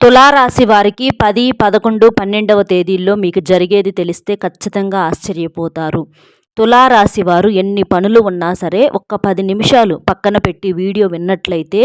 తులారాశి వారికి పది పదకొండు పన్నెండవ తేదీల్లో మీకు జరిగేది తెలిస్తే ఖచ్చితంగా ఆశ్చర్యపోతారు. తులారాశి వారు ఎన్ని పనులు ఉన్నా సరే ఒక్క పది నిమిషాలు పక్కన పెట్టి వీడియో విన్నట్లయితే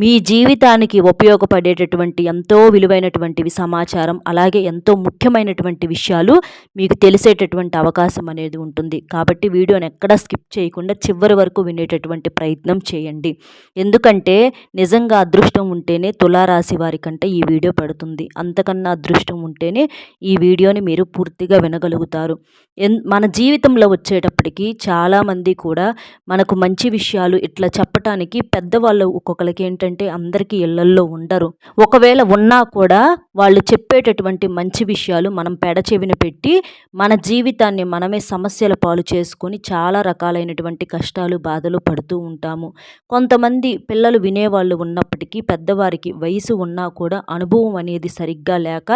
మీ జీవితానికి ఉపయోగపడేటటువంటి ఎంతో విలువైనటువంటివి సమాచారం అలాగే ఎంతో ముఖ్యమైనటువంటి విషయాలు మీకు తెలిసేటటువంటి అవకాశం అనేది ఉంటుంది. కాబట్టి వీడియోని ఎక్కడా స్కిప్ చేయకుండా చివరి వరకు వినేటటువంటి ప్రయత్నం చేయండి. ఎందుకంటే నిజంగా అదృష్టం ఉంటేనే తులారాశి వారి కంటే ఈ వీడియో పడుతుంది. అంతకన్నా అదృష్టం ఉంటేనే ఈ వీడియోని మీరు పూర్తిగా వినగలుగుతారు. ఎన్ మన జీవితంలో వచ్చే వచ్చేటప్పటికి చాలామంది కూడా మనకు మంచి విషయాలు ఇట్లా చెప్పటానికి పెద్దవాళ్ళు ఒక్కొక్కరికి ఏంటంటే అందరికీ ఇళ్ళల్లో ఉండరు. ఒకవేళ ఉన్నా కూడా వాళ్ళు చెప్పేటటువంటి మంచి విషయాలు మనం పెడచెవిన పెట్టి మన జీవితాన్ని మనమే సమస్యల పాలు చేసుకొని చాలా రకాలైనటువంటి కష్టాలు బాధలు పడుతూ ఉంటాము. కొంతమంది పిల్లలు వినేవాళ్ళు ఉన్నప్పటికీ పెద్దవారికి వయసు ఉన్నా కూడా అనుభవం అనేది సరిగ్గా లేక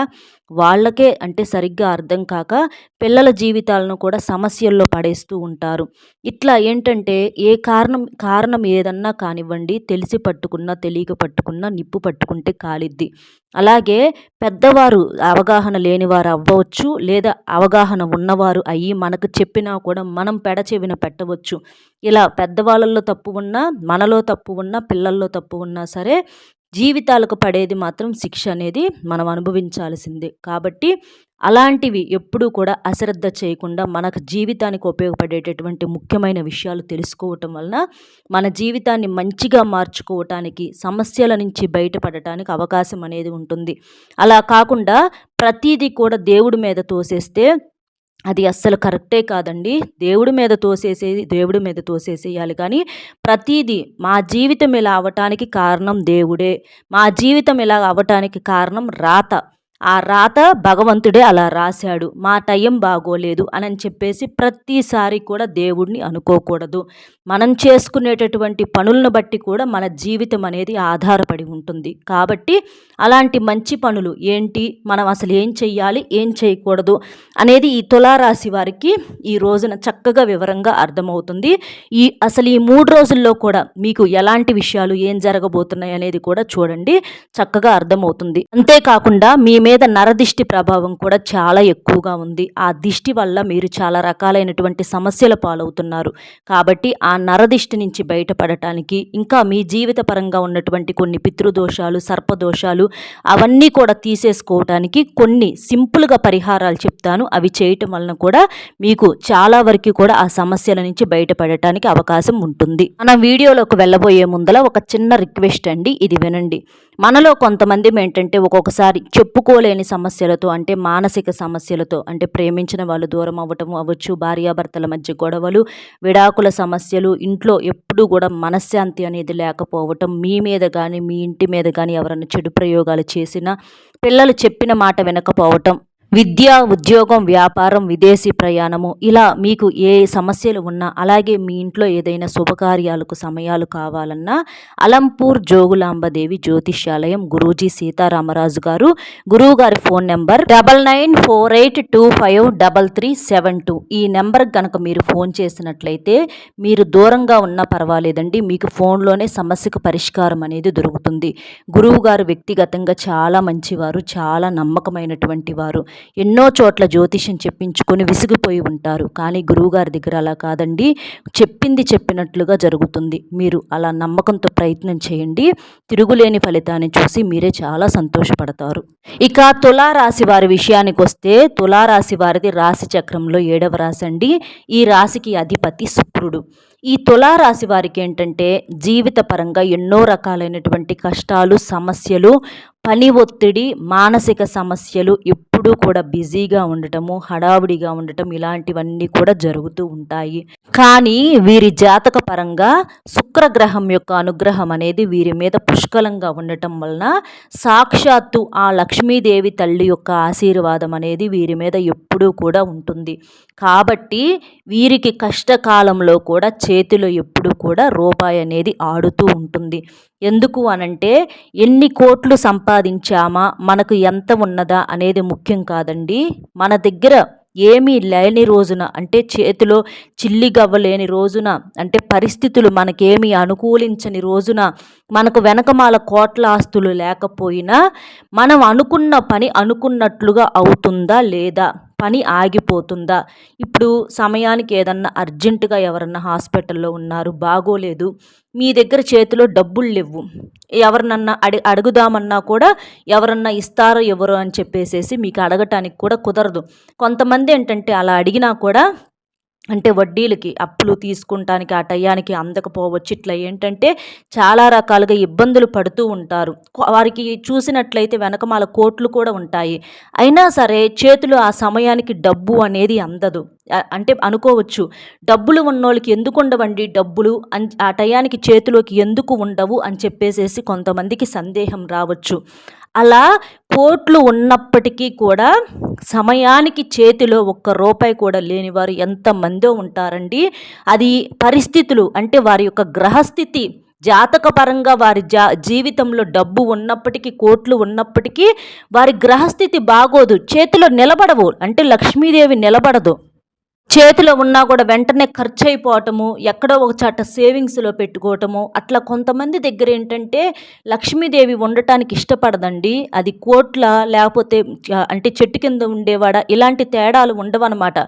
వాళ్ళకే అంటే సరిగ్గా అర్థం కాక పిల్లల జీవితాలను కూడా సమస్యల్లో పడేస్తూ ఉంటారు. ఇట్లా ఏంటంటే ఏ కారణం కారణం ఏదన్నా కానివ్వండి తెలిసి పట్టుకున్నా తెలియక పట్టుకున్నా నిప్పు పట్టుకుంటే కాలిద్ది. అలాగే పెద్దవారు అవగాహన లేనివారు అవ్వచ్చు లేదా అవగాహన ఉన్నవారు అయ్యి మనకు చెప్పినా కూడా మనం పెడచెవిన పెట్టవచ్చు. ఇలా పెద్దవాళ్ళల్లో తప్పు ఉన్నా మనలో తప్పు ఉన్నా పిల్లల్లో తప్పు ఉన్నా సరే జీవితాలకు పడేది మాత్రం శిక్ష అనేది మనం అనుభవించాల్సిందే. కాబట్టి అలాంటివి ఎప్పుడూ కూడా అశ్రద్ధ చేయకుండా మనకు జీవితానికి ఉపయోగపడేటటువంటి ముఖ్యమైన విషయాలు తెలుసుకోవటం వలన మన జీవితాన్ని మంచిగా మార్చుకోవటానికి సమస్యల నుంచి బయటపడటానికి అవకాశం అనేది ఉంటుంది. అలా కాకుండా ప్రతిదీ కూడా దేవుడి మీద తోసేస్తే అది అస్సలు కరెక్టే కాదండి. దేవుడి మీద తోసేసేది దేవుడి మీద తోసేసేయాలి. కానీ ప్రతీది మా జీవితం ఇలా అవ్వటానికి కారణం దేవుడే. మా జీవితం ఇలా అవ్వటానికి కారణం రాత. ఆ రాత భగవంతుడే అలా రాశాడు. మా టైం బాగోలేదు అని చెప్పేసి ప్రతిసారి కూడా దేవుడిని అనుకోకూడదు. మనం చేసుకునేటటువంటి పనులను బట్టి కూడా మన జీవితం అనేది ఆధారపడి ఉంటుంది. కాబట్టి అలాంటి మంచి పనులు ఏంటి? మనం అసలు ఏం చెయ్యాలి? ఏం చేయకూడదు? అనేది ఈ తులారాశి వారికి ఈ రోజున చక్కగా వివరంగా అర్థమవుతుంది. ఈ అసలు ఈ మూడు రోజుల్లో కూడా మీకు ఎలాంటి విషయాలు ఏం జరగబోతున్నాయి అనేది కూడా చూడండి. చక్కగా అర్థమవుతుంది. అంతేకాకుండా మీ మీద నరదిష్టి ప్రభావం కూడా చాలా ఎక్కువగా ఉంది. ఆ దిష్టి వల్ల మీరు చాలా రకాలైనటువంటి సమస్యల పాలవుతున్నారు. కాబట్టి ఆ నరదిష్టి నుంచి బయటపడటానికి ఇంకా మీ జీవిత పరంగా ఉన్నటువంటి కొన్ని పితృదోషాలు సర్పదోషాలు అవన్నీ కూడా తీసేసుకోవటానికి కొన్ని సింపుల్గా పరిహారాలు చెప్తాను. అవి చేయటం వలన కూడా మీకు చాలా వరకు కూడా ఆ సమస్యల నుంచి బయటపడటానికి అవకాశం ఉంటుంది. మన వీడియోలోకి వెళ్ళబోయే ముందల ఒక చిన్న రిక్వెస్ట్ అండి. ఇది వినండి. మనలో కొంతమంది ఏంటంటే ఒక్కొక్కసారి చెప్పుకోలేని సమస్యలతో అంటే మానసిక సమస్యలతో అంటే ప్రేమించిన వాళ్ళు దూరం అవ్వటం అవ్వచ్చు భార్యాభర్తల మధ్య గొడవలు విడాకుల సమస్యలు ఇంట్లో ఎప్పుడూ కూడా మనశ్శాంతి అనేది లేకపోవటం మీ మీద కానీ మీ ఇంటి మీద కానీ ఎవరైనా చెడు ప్రయోగాలు చేసినా పిల్లలు చెప్పిన మాట వినకపోవటం విద్య ఉద్యోగం వ్యాపారం విదేశీ ప్రయాణము ఇలా మీకు ఏ సమస్యలు ఉన్నా అలాగే మీ ఇంట్లో ఏదైనా శుభకార్యాలకు సమయాలు కావాలన్నా అలంపూర్ జోగులాంబదేవి జ్యోతిష్యాలయం గురూజీ సీతారామరాజు గారు గురువు గారి phone number double nine four eight two five double three seven two. ఈ నెంబర్ కనుక మీరు ఫోన్ చేసినట్లయితే మీరు దూరంగా ఉన్నా పర్వాలేదండి మీకు ఫోన్లోనే సమస్యకు పరిష్కారం అనేది దొరుకుతుంది. గురువు గారు వ్యక్తిగతంగా చాలా మంచివారు చాలా నమ్మకమైనటువంటి వారు. ఎన్నో చోట్ల జ్యోతిష్యం చెప్పించుకొని విసిగిపోయి ఉంటారు. కానీ గురువుగారి దగ్గర అలా కాదండి. చెప్పింది చెప్పినట్లుగా జరుగుతుంది. మీరు అలా నమ్మకంతో ప్రయత్నం చేయండి. తిరుగులేని ఫలితాన్ని చూసి మీరే చాలా సంతోషపడతారు. ఇక తులారాశి వారి విషయానికి వస్తే తులారాశి వారిది రాశి చక్రంలో ఏడవ రాశి అండి. ఈ రాశికి అధిపతి శుక్రుడు. ఈ తులారాశి వారికి ఏంటంటే జీవిత పరంగా ఎన్నో రకాలైనటువంటి కష్టాలు సమస్యలు పని ఒత్తిడి మానసిక సమస్యలు ఎప్పుడూ కూడా బిజీగా ఉండటము హడావుడిగా ఉండటం ఇలాంటివన్నీ కూడా జరుగుతూ ఉంటాయి. కానీ వీరి జాతక పరంగా శుక్రగ్రహం యొక్క అనుగ్రహం అనేది వీరి మీద పుష్కలంగా ఉండటం వలన సాక్షాత్తు ఆ లక్ష్మీదేవి తల్లి యొక్క ఆశీర్వాదం అనేది వీరి మీద ఎప్పుడూ కూడా ఉంటుంది. కాబట్టి వీరికి కష్టకాలంలో కూడా చేతిలో ఎప్పుడూ కూడా రూపాయి అనేది ఆడుతూ ఉంటుంది. ఎందుకు అనంటే ఎన్ని కోట్లు సంపాదించామా మనకు ఎంత ఉన్నదా అనేది ముఖ్యం కాదండి. మన దగ్గర ఏమీ లేని రోజున అంటే చేతిలో చిల్లిగవ్వలేని లేని రోజున అంటే పరిస్థితులు మనకేమీ అనుకూలించని రోజున మనకు వెనకమాల కోట్ల ఆస్తులు లేకపోయినా మనం అనుకున్న పని అనుకున్నట్లుగా అవుతుందా లేదా? పని ఆగిపోతుందా? ఇప్పుడు సమయానికి ఏదన్నా అర్జెంటుగా ఎవరన్నా హాస్పిటల్లో ఉన్నారు బాగోలేదు మీ దగ్గర చేతిలో డబ్బులు లేవు ఎవరినన్నా అడి అడుగుదామన్నా కూడా ఎవరన్నా ఇస్తారో ఎవరో అని చెప్పేసేసి మీకు అడగటానికి కూడా కుదరదు. కొంతమంది ఏంటంటే అలా అడిగినా కూడా అంటే వడ్డీలకి అప్పులు తీసుకుంటానికి ఆ టయానికి అందకపోవచ్చు. ఇట్లా ఏంటంటే చాలా రకాలుగా ఇబ్బందులు పడుతూ ఉంటారు. వారికి చూసినట్లయితే వెనకమాల కోట్లు కూడా ఉంటాయి. అయినా సరే చేతులు ఆ సమయానికి డబ్బు అనేది అందదు. అంటే అనుకోవచ్చు. డబ్బులు ఉన్నోళ్ళకి ఎందుకు ఉండవండి డబ్బులు? అని ఆ టయానికి చేతిలోకి ఎందుకు ఉండవు? అని చెప్పేసేసి కొంతమందికి సందేహం రావచ్చు. అలా కోట్లు ఉన్నప్పటికీ కూడా సమయానికి చేతిలో ఒక్క రూపాయి కూడా లేని వారు ఎంతమందో ఉంటారండి. అది పరిస్థితులు అంటే వారి యొక్క గ్రహస్థితి జాతకపరంగా వారి జా జీవితంలో డబ్బు ఉన్నప్పటికీ కోట్లు ఉన్నప్పటికీ వారి గ్రహస్థితి బాగోదు చేతిలో నిలబడవు. అంటే లక్ష్మీదేవి నిలబడదు. చేతిలో ఉన్నా కూడా వెంటనే ఖర్చు అయిపోవటము ఎక్కడో ఒక చాట సేవింగ్స్లో పెట్టుకోవటము. అట్లా కొంతమంది దగ్గర ఏంటంటే లక్ష్మీదేవి ఉండటానికి ఇష్టపడదండి. అది కోట్ల లేకపోతే అంటే చెట్టు కింద ఉండేవాడ? ఇలాంటి తేడాలు ఉండవన్నమాట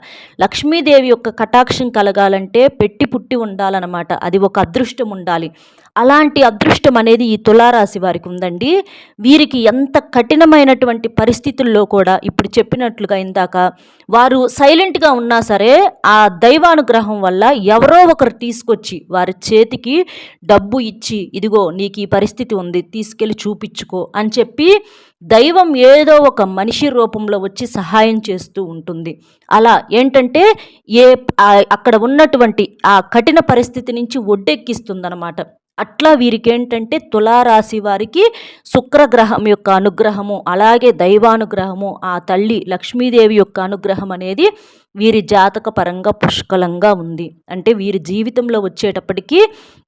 లక్ష్మీదేవి యొక్క కటాక్షం కలగాలంటే పెట్టి పుట్టి ఉండాలన్నమాట అది ఒక అదృష్టం ఉండాలి. అలాంటి అదృష్టం అనేది ఈ తులారాశి వారికి ఉందండి. వీరికి ఎంత కఠినమైనటువంటి పరిస్థితుల్లో కూడా ఇప్పుడు చెప్పినట్లుగా ఇందాక వారు సైలెంట్గా ఉన్నా సరే ఆ దైవానుగ్రహం వల్ల ఎవరో ఒకరు తీసుకొచ్చి వారి చేతికి డబ్బు ఇచ్చి ఇదిగో నీకు ఈ పరిస్థితి ఉంది తీసుకెళ్ళి చూపించుకో అని చెప్పి దైవం ఏదో ఒక మనిషి రూపంలో వచ్చి సహాయం చేస్తూ ఉంటుంది. అలా ఏంటంటే ఏ అక్కడ ఉన్నటువంటి ఆ కఠిన పరిస్థితి నుంచి ఒడ్డెక్కిస్తుందన్నమాట. అట్లా వీరికి ఏంటంటే తులారాశి వారికి శుక్రగ్రహం యొక్క అనుగ్రహము అలాగే దైవానుగ్రహము ఆ తల్లి లక్ష్మీదేవి యొక్క అనుగ్రహం అనేది వీరి జాతక పరంగా పుష్కలంగా ఉంది. అంటే వీరి జీవితంలో వచ్చేటప్పటికీ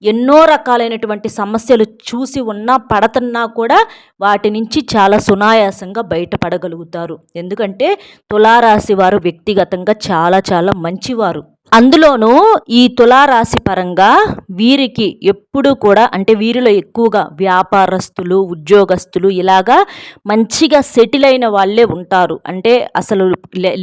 ఎన్నో రకాలైనటువంటి సమస్యలు చూసి ఉన్నా పడుతున్నా కూడా వాటి నుంచి చాలా సునాయాసంగా బయటపడగలుగుతారు. ఎందుకంటే తులారాశి వారు వ్యక్తిగతంగా చాలా చాలా మంచివారు. అందులోనూ ఈ తులారాశి పరంగా వీరికి ఎప్పుడూ కూడా అంటే వీరిలో ఎక్కువగా వ్యాపారస్తులు ఉద్యోగస్తులు ఇలాగా మంచిగా సెటిల్ అయిన వాళ్ళే ఉంటారు. అంటే అసలు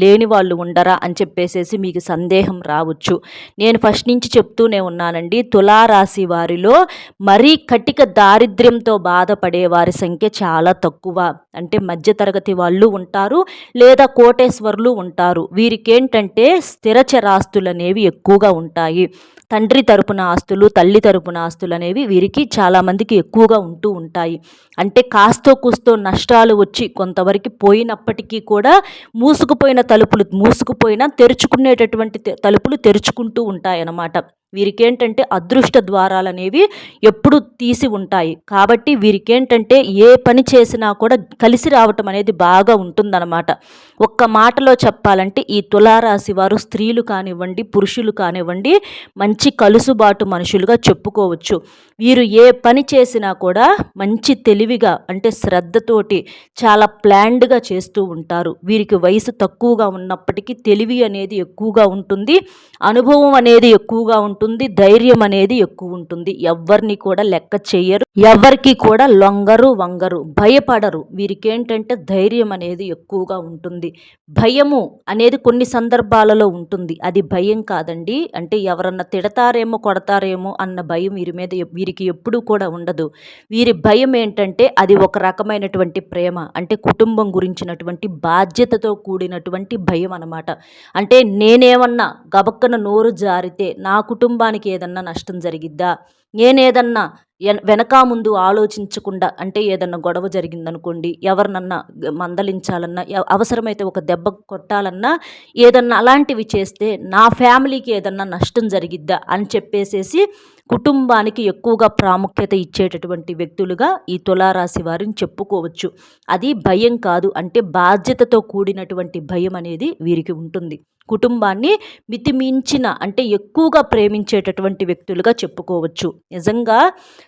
లేని వాళ్ళు ఉండరా అని చెప్పేసేసి మీకు సందేహం రావచ్చు. నేను ఫస్ట్ నుంచి చెప్తూనే ఉన్నానండి తులారాశి వారిలో మరీ కటిక దారిద్ర్యంతో బాధపడే వారి సంఖ్య చాలా తక్కువ. అంటే మధ్యతరగతి వాళ్ళు ఉంటారు లేదా కోటేశ్వర్లు ఉంటారు. వీరికేంటంటే స్థిరచరాస్తులు అనేవి ఎక్కువగా ఉంటాయి. తండ్రి తరపున ఆస్తులు తల్లి తరపున ఆస్తులు అనేవి వీరికి చాలామందికి ఎక్కువగా ఉంటూ ఉంటాయి. అంటే కాస్తో కూస్తో నష్టాలు వచ్చి కొంతవరకు పోయినప్పటికీ కూడా మూసుకుపోయిన తలుపులు మూసుకుపోయినా తెరుచుకునేటటువంటి తలుపులు తెరుచుకుంటూ ఉంటాయన్నమాట. వీరికేంటంటే అదృష్ట ద్వారాలు అనేవి ఎప్పుడు తీసి ఉంటాయి. కాబట్టి వీరికేంటంటే ఏ పని చేసినా కూడా కలిసి రావటం అనేది బాగా ఉంటుందన్నమాట. ఒక్క మాటలో చెప్పాలంటే ఈ తులారాశి వారు స్త్రీలు కానివ్వండి పురుషులు కానివ్వండి మంచి కలుసుబాటు మనుషులుగా చెప్పుకోవచ్చు. వీరు ఏ పని చేసినా కూడా మంచి తెలివిగా అంటే శ్రద్ధతోటి చాలా ప్లాన్డ్గా చేస్తూ ఉంటారు. వీరికి వయసు తక్కువగా ఉన్నప్పటికీ తెలివి అనేది ఎక్కువగా ఉంటుంది. అనుభవం అనేది ఎక్కువగా ఉంటుంది ధైర్యం అనేది ఎక్కువ ఉంటుంది. ఎవరిని కూడా లెక్క చేయరు. ఎవరికి కూడా లొంగరు వంగరు భయపడరు. వీరికి ఏంటంటే ధైర్యం అనేది ఎక్కువగా ఉంటుంది. భయము అనేది కొన్ని సందర్భాలలో ఉంటుంది. అది భయం కాదండి. అంటే ఎవరన్నా తిడతారేమో కొడతారేమో అన్న భయం వీరి మీద వీరికి ఎప్పుడూ కూడా ఉండదు. వీరి భయం ఏంటంటే అది ఒక రకమైనటువంటి ప్రేమ. అంటే కుటుంబం గురించినటువంటి బాధ్యతతో కూడినటువంటి భయం అనమాట అంటే నేనేమన్నా గబక్కన నోరు జారితే నా కుటుంబం కుటుంబానికి ఏదన్నా నష్టం జరిగిద్దా? నేనేదన్నా వెనక ముందు ఆలోచించకుండా అంటే ఏదన్నా గొడవ జరిగిందనుకోండి ఎవరినన్నా మందలించాలన్నా అవసరమైతే ఒక దెబ్బ కొట్టాలన్నా ఏదన్నా అలాంటివి చేస్తే నా ఫ్యామిలీకి ఏదన్నా నష్టం జరిగిద్దా అని చెప్పేసేసి కుటుంబానికి ఎక్కువగా ప్రాముఖ్యత ఇచ్చేటటువంటి వ్యక్తులుగా ఈ తులారాశి వారిని చెప్పుకోవచ్చు. అది భయం కాదు అంటే బాధ్యతతో కూడినటువంటి భయం అనేది వీరికి ఉంటుంది. కుటుంబాన్ని మితిమించిన అంటే ఎక్కువగా ప్రేమించేటటువంటి వ్యక్తులుగా చెప్పుకోవచ్చు. నిజంగా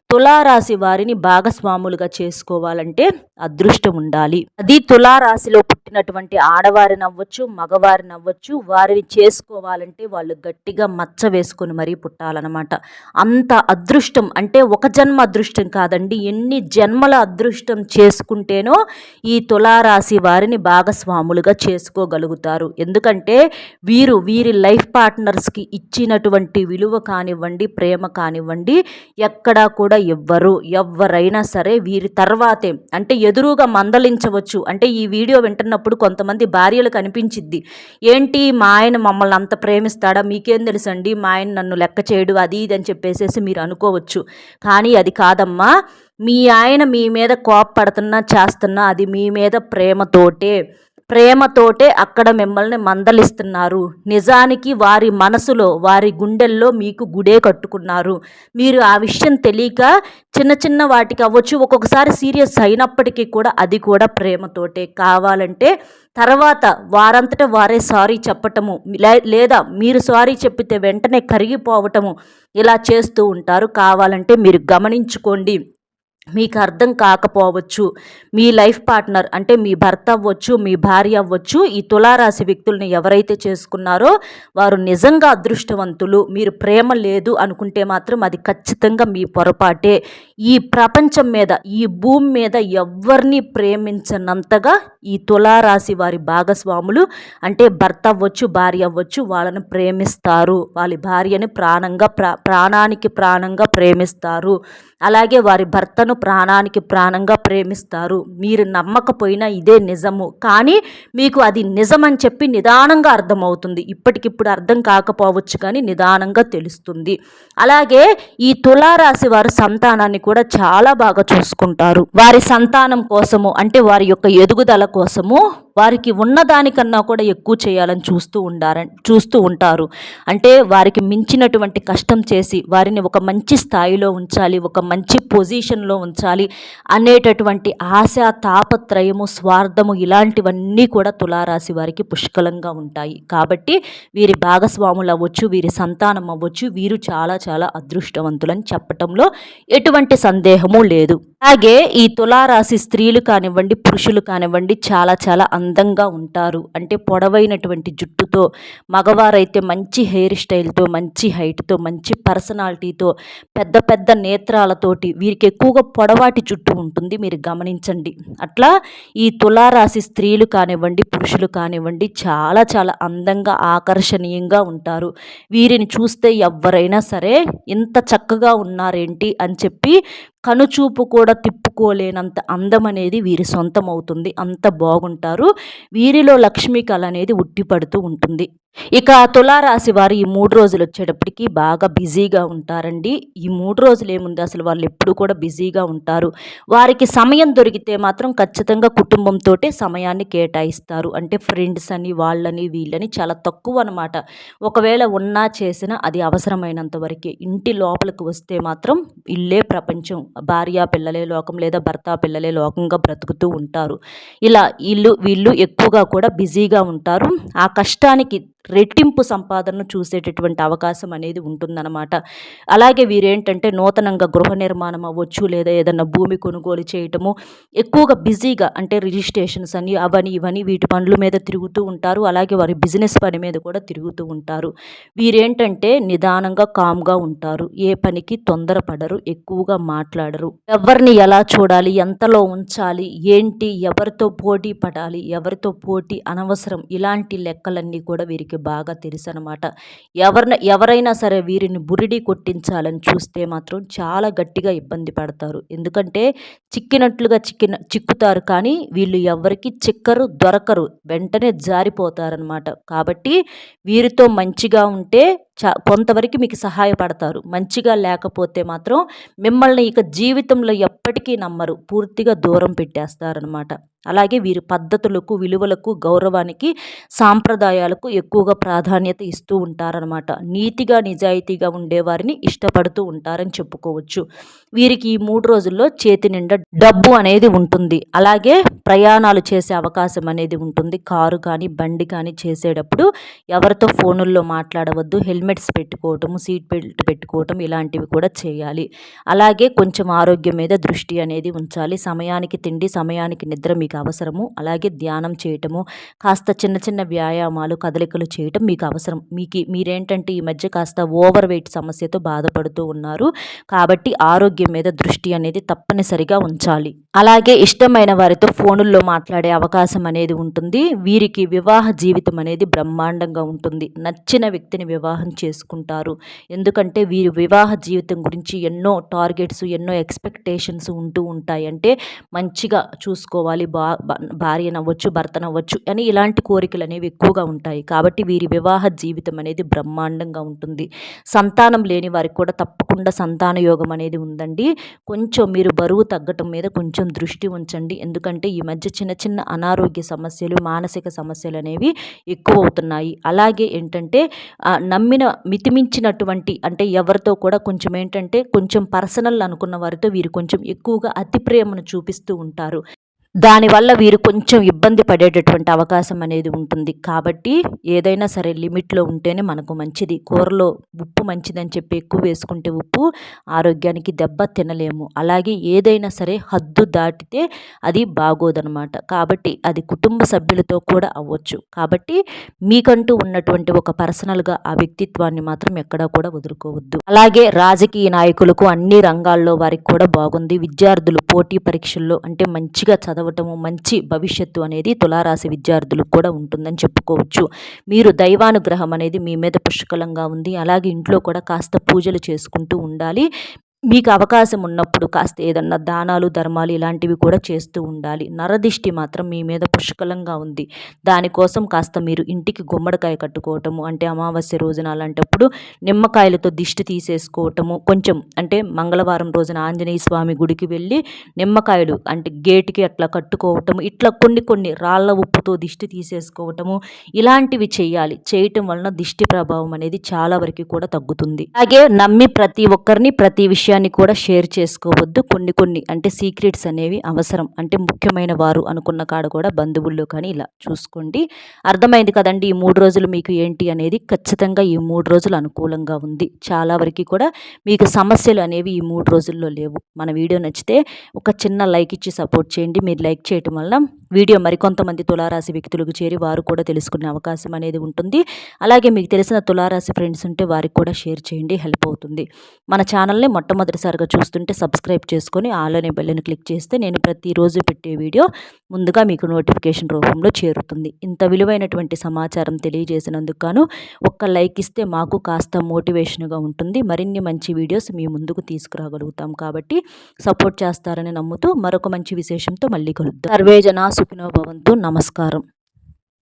తులారాశి వారిని భాగస్వాములుగా చేసుకోవాలంటే అదృష్టం ఉండాలి. అది తులారాశిలో పుట్టినటువంటి ఆడవారిని అవ్వచ్చు మగవారిని అవ్వచ్చు వారిని చేసుకోవాలంటే వాళ్ళు గట్టిగా మచ్చ వేసుకొని మరీ పుట్టాలన్నమాట. అంత అదృష్టం అంటే ఒక జన్మ అదృష్టం కాదండి. ఎన్ని జన్మల అదృష్టం చేసుకుంటేనో ఈ తులారాశి వారిని భాగస్వాములుగా చేసుకోగలుగుతారు. ఎందుకంటే వీరు వీరి లైఫ్ పార్ట్నర్స్కి ఇచ్చినటువంటి విలువ కానివ్వండి ప్రేమ కానివ్వండి ఎక్కడా కూడా కూడా ఇవ్వరు ఎవరైనా సరే వీరి తర్వాతే. అంటే ఎదురుగా మందలించవచ్చు. అంటే ఈ వీడియో వింటున్నప్పుడు కొంతమంది భార్యలు కనిపించిద్ది. ఏంటి మా ఆయన మమ్మల్ని అంత ప్రేమిస్తాడా? మీకేం తెలుసండి? మా ఆయన నన్ను లెక్క చేయడు అది ఇది అని చెప్పేసేసి మీరు అనుకోవచ్చు. కానీ అది కాదమ్మా. మీ ఆయన మీ మీద కోపపడుతున్నా చేస్తున్నా అది మీ మీద ప్రేమతోటే. ప్రేమతోటే అక్కడ మిమ్మల్ని మందలిస్తున్నారు. నిజానికి వారి మనసులో వారి గుండెల్లో మీకు గుడే కట్టుకున్నారు. మీరు ఆ విషయం తెలియక చిన్న చిన్న వాటికి అవ్వచ్చు. ఒక్కొక్కసారి సీరియస్ అయినప్పటికీ కూడా అది కూడా ప్రేమతోటే. కావాలంటే తర్వాత వారంతట వారే సారీ చెప్పటము లేదా మీరు సారీ చెప్పితే వెంటనే కరిగిపోవటము ఇలా చేస్తూ ఉంటారు. కావాలంటే మీరు గమనించుకోండి. మీకు అర్థం కాకపోవచ్చు మీ లైఫ్ పార్ట్నర్ అంటే మీ భర్త అవ్వచ్చు మీ భార్య అవ్వచ్చు ఈ తులారాశి వ్యక్తుల్ని ఎవరైతే చేసుకున్నారో వారు నిజంగా అదృష్టవంతులు మీరు ప్రేమ లేదు అనుకుంటే మాత్రం అది ఖచ్చితంగా మీ పొరపాటే. ఈ ప్రపంచం మీద ఈ భూమి మీద ఎవరిని ప్రేమించనంతగా ఈ తులారాశి వారి భాగస్వాములు అంటే భర్త అవ్వచ్చు భార్య అవ్వచ్చు వాళ్ళని ప్రేమిస్తారు. వాళ్ళ భార్యని ప్రాణంగా ప్రా ప్రాణానికి ప్రాణంగా ప్రేమిస్తారు. అలాగే వారి భర్తను ప్రాణానికి ప్రాణంగా ప్రేమిస్తారు. మీరు నమ్మకపోయినా ఇదే నిజము. కానీ మీకు అది నిజమని చెప్పి నిదానంగా అర్థమవుతుంది. ఇప్పటికిప్పుడు అర్థం కాకపోవచ్చు కానీ నిదానంగా తెలుస్తుంది. అలాగే ఈ తులారాశి వారు సంతానాన్ని కూడా చాలా బాగా చూసుకుంటారు. వారి సంతానం కోసము అంటే వారి యొక్క ఎదుగుదల కోసము వారికి ఉన్నదానికన్నా కూడా ఎక్కువ చేయాలని చూస్తూ ఉండారని చూస్తూ ఉంటారు. అంటే వారికి మించినటువంటి కష్టం చేసి వారిని ఒక మంచి స్థాయిలో ఉంచాలి ఒక మంచి పొజిషన్లో ఉంచాలి అనేటటువంటి ఆశ తాపత్రయము స్వార్థము ఇలాంటివన్నీ కూడా తులారాశి వారికి పుష్కలంగా ఉంటాయి. కాబట్టి వీరి భాగస్వాములు అవ్వచ్చు వీరి సంతానం అవ్వచ్చు వీరు చాలా చాలా అదృష్టవంతులని చెప్పటంలో ఎటువంటి సందేహము లేదు. అలాగే ఈ తులారాశి స్త్రీలు కానివ్వండి పురుషులు కానివ్వండి చాలా చాలా అందంగా ఉంటారు. అంటే పొడవైనటువంటి జుట్టుతో మగవారైతే మంచి హెయిర్ స్టైల్తో మంచి హైట్తో మంచి పర్సనాలిటీతో పెద్ద పెద్ద నేత్రాలతోటి వీరికి ఎక్కువగా పొడవాటి జుట్టు ఉంటుంది. మీరు గమనించండి. అట్లా ఈ తులారాశి స్త్రీలు కానివ్వండి పురుషులు కానివ్వండి చాలా చాలా అందంగా ఆకర్షణీయంగా ఉంటారు. వీరిని చూస్తే ఎవరైనా సరే ఇంత చక్కగా ఉన్నారేంటి అని చెప్పి కనుచూపు కూడా తిప్పు తిప్పుకోలేనంత అందం అనేది వీరి సొంతం అవుతుంది అంత బాగుంటారు. వీరిలో లక్ష్మీ కళ అనేది ఉట్టిపడుతూ ఉంటుంది. ఇక తులారాశి వారు ఈ మూడు రోజులు వచ్చేటప్పటికి బాగా బిజీగా ఉంటారండి. ఈ మూడు రోజులు ఏముంది? అసలు వాళ్ళు ఎప్పుడు కూడా బిజీగా ఉంటారు. వారికి సమయం దొరికితే మాత్రం ఖచ్చితంగా కుటుంబంతో సమయాన్ని కేటాయిస్తారు. అంటే ఫ్రెండ్స్ అని వాళ్ళని వీళ్ళని చాలా తక్కువ అనమాట ఒకవేళ ఉన్నా చేసినా అది అవసరమైనంత వరకే. ఇంటి లోపలికి వస్తే మాత్రం ఇల్లే ప్రపంచం. భార్య పిల్లలే లోకం లేదా భర్త పిల్లలే లోకంగా బ్రతుకుతూ ఉంటారు. ఇలా వీళ్ళు వీళ్ళు ఎక్కువగా కూడా బిజీగా ఉంటారు. ఆ కష్టానికి రెట్టింపు సంపాదనను చూసేటటువంటి అవకాశం అనేది ఉంటుందన్నమాట. అలాగే వీరేంటంటే నూతనంగా గృహ నిర్మాణం అవ్వచ్చు లేదా ఏదన్నా భూమి కొనుగోలు చేయటము ఎక్కువగా బిజీగా అంటే రిజిస్ట్రేషన్స్ అని అవని ఇవని వీటి పనుల మీద తిరుగుతూ ఉంటారు. అలాగే వారి బిజినెస్ పని మీద కూడా తిరుగుతూ ఉంటారు. వీరేంటంటే నిదానంగా కామ్గా ఉంటారు. ఏ పనికి తొందరపడరు ఎక్కువగా మాట్లాడరు. ఎవరిని ఎలా చూడాలి ఎంతలో ఉంచాలి ఏంటి ఎవరితో పోటీ పడాలి ఎవరితో పోటీ అనవసరం ఇలాంటి లెక్కలన్నీ కూడా వీరికి వీరికి బాగా తెలుసు అనమాట ఎవరిన ఎవరైనా సరే వీరిని బురిడి కొట్టించాలని చూస్తే మాత్రం చాలా గట్టిగా ఇబ్బంది పడతారు. ఎందుకంటే చిక్కినట్లుగా చిక్కిన చిక్కుతారు కానీ వీళ్ళు ఎవరికి చిక్కరు దొరకరు. వెంటనే జారిపోతారనమాట కాబట్టి వీరితో మంచిగా ఉంటే చా కొంతవరకు మీకు సహాయపడతారు. మంచిగా లేకపోతే మాత్రం మిమ్మల్ని ఇక జీవితంలో ఎప్పటికీ నమ్మరు. పూర్తిగా దూరం పెట్టేస్తారనమాట అలాగే వీరి పద్ధతులకు విలువలకు గౌరవానికి సాంప్రదాయాలకు ఎక్కువగా ప్రాధాన్యత ఇస్తూ ఉంటారనమాట నీతిగా నిజాయితీగా ఉండేవారిని ఇష్టపడుతూ ఉంటారని చెప్పుకోవచ్చు. వీరికి ఈ మూడు రోజుల్లో చేతి నిండా డబ్బు అనేది ఉంటుంది. అలాగే ప్రయాణాలు చేసే అవకాశం అనేది ఉంటుంది. కారు కానీ బండి కానీ చేసేటప్పుడు ఎవరితో ఫోనుల్లో మాట్లాడవద్దు. హెల్మెట్స్ పెట్టుకోవటం సీట్ బెల్ట్ పెట్టుకోవటం ఇలాంటివి కూడా చేయాలి. అలాగే కొంచెం ఆరోగ్యం మీద దృష్టి అనేది ఉంచాలి. సమయానికి తిండి సమయానికి నిద్ర మీకు అవసరము. అలాగే ధ్యానం చేయటము కాస్త చిన్న చిన్న వ్యాయామాలు కదలికలు చేయటం మీకు అవసరం. మీకు మీరేంటంటే ఈ మధ్య కాస్త ఓవర్ వెయిట్ సమస్యతో బాధపడుతూ ఉన్నారు. కాబట్టి ఆరోగ్యం మీద దృష్టి అనేది తప్పనిసరిగా ఉంచాలి. అలాగే ఇష్టమైన వారితో ఫోనుల్లో మాట్లాడే అవకాశం అనేది ఉంటుంది. వీరికి వివాహ జీవితం అనేది బ్రహ్మాండంగా ఉంటుంది. నచ్చిన వ్యక్తిని వివాహం చేసుకుంటారు. ఎందుకంటే వీరి వివాహ జీవితం గురించి ఎన్నో టార్గెట్స్ ఎన్నో ఎక్స్పెక్టేషన్స్ ఉంటూ ఉంటాయి. అంటే మంచిగా చూసుకోవాలి బా భార్య నవ్వచ్చు భర్త నవ్వచ్చు అని ఇలాంటి కోరికలు అనేవి ఎక్కువగా ఉంటాయి. కాబట్టి వీరి వివాహ జీవితం అనేది బ్రహ్మాండంగా ఉంటుంది. సంతానం లేని వారికి కూడా తప్పకుండా సంతాన యోగం అనేది ఉందండి. కొంచెం మీరు బరువు తగ్గటం మీద కొంచెం దృష్టి ఉంచండి. ఎందుకంటే ఈ మధ్య చిన్న చిన్న అనారోగ్య సమస్యలు మానసిక సమస్యలు అనేవి ఎక్కువ అవుతున్నాయి. అలాగే ఏంటంటే నమ్మిన మితిమించినటువంటి అంటే ఎవరితో కూడా కొంచెం ఏంటంటే కొంచెం పర్సనల్ అనుకున్న వారితో వీరు కొంచెం ఎక్కువగా అతి ప్రేమను చూపిస్తూ ఉంటారు. దానివల్ల వీరు కొంచెం ఇబ్బంది పడేటటువంటి అవకాశం అనేది ఉంటుంది. కాబట్టి ఏదైనా సరే లిమిట్లో ఉంటేనే మనకు మంచిది. కూరలో ఉప్పు మంచిదని చెప్పి ఎక్కువ వేసుకుంటే ఉప్పు ఆరోగ్యానికి దెబ్బ తినలేము. అలాగే ఏదైనా సరే హద్దు దాటితే అది బాగోదనమాట. కాబట్టి అది కుటుంబ సభ్యులతో కూడా అవ్వచ్చు. కాబట్టి మీకంటూ ఉన్నటువంటి ఒక పర్సనల్గా ఆ వ్యక్తిత్వాన్ని మాత్రం ఎక్కడా కూడా వదులుకోవద్దు. అలాగే రాజకీయ నాయకులకు అన్ని రంగాల్లో వారికి కూడా బాగుంది. విద్యార్థులు పోటీ పరీక్షల్లో అంటే మంచిగా చదవ అవ్వటము మంచి భవిష్యత్తు అనేది తులారాశి విద్యార్థులకు కూడా ఉంటుందని చెప్పుకోవచ్చు. మీరు దైవానుగ్రహం అనేది మీ మీద పుష్కలంగా ఉంది. అలాగే ఇంట్లో కూడా కాస్త పూజలు చేసుకుంటూ ఉండాలి. మీకు అవకాశం ఉన్నప్పుడు కాస్త ఏదన్నా దానాలు ధర్మాలు ఇలాంటివి కూడా చేస్తూ ఉండాలి. నరదిష్టి మాత్రం మీ మీద పుష్కలంగా ఉంది. దానికోసం కాస్త మీరు ఇంటికి గుమ్మడికాయ కట్టుకోవటము అంటే అమావాస్య రోజున అలాంటప్పుడు నిమ్మకాయలతో దిష్టి తీసేసుకోవటము కొంచెం అంటే మంగళవారం రోజున ఆంజనేయ స్వామి గుడికి వెళ్ళి నిమ్మకాయలు అంటే గేటుకి అట్లా కట్టుకోవటము ఇట్లా కొన్ని కొన్ని రాళ్ళ ఉప్పుతో దిష్టి తీసేసుకోవటము ఇలాంటివి చేయాలి. చేయటం వలన దిష్టి ప్రభావం అనేది చాలా వరకు కూడా తగ్గుతుంది. అలాగే నమ్మి ప్రతి ఒక్కరిని ప్రతి విషయాన్ని విషయాన్ని కూడా షేర్ చేసుకోవద్దు. కొన్ని కొన్ని అంటే సీక్రెట్స్ అనేవి అవసరం. అంటే ముఖ్యమైన వారు అనుకున్న కాడ కూడా బంధువుల్లో కానీ ఇలా చూసుకోండి. అర్థమైంది కదండి ఈ మూడు రోజులు మీకు ఏంటి అనేది? ఖచ్చితంగా ఈ మూడు రోజులు అనుకూలంగా ఉంది. చాలా వరకు కూడా మీకు సమస్యలు అనేవి ఈ మూడు రోజుల్లో లేవు. మన వీడియో నచ్చితే ఒక చిన్న లైక్ ఇచ్చి సపోర్ట్ చేయండి. మీరు లైక్ చేయటం వల్ల వీడియో మరికొంతమంది తులారాశి వ్యక్తులకు చేరి వారు కూడా తెలుసుకునే అవకాశం అనేది ఉంటుంది. అలాగే మీకు తెలిసిన తులారాశి ఫ్రెండ్స్ ఉంటే వారికి కూడా షేర్ చేయండి. హెల్ప్ అవుతుంది. మన ఛానల్ని మొట్టమొదటిసారిగా చూస్తుంటే సబ్స్క్రైబ్ చేసుకొని ఆలోనే బెల్లని క్లిక్ చేస్తే నేను ప్రతిరోజు పెట్టే వీడియో ముందుగా మీకు నోటిఫికేషన్ రూపంలో చేరుతుంది. ఇంత విలువైనటువంటి సమాచారం తెలియజేసినందుకు గాను ఒక్క లైక్ ఇస్తే మాకు కాస్త మోటివేషన్గా ఉంటుంది. మరిన్ని మంచి వీడియోస్ మీ ముందుకు తీసుకురాగలుగుతాం కాబట్టి సపోర్ట్ చేస్తారని నమ్ముతూ మరొక మంచి విశేషంతో మళ్ళీ కలుద్దాం. సర్వేజన సుఖినో భవంతు. నమస్కారం.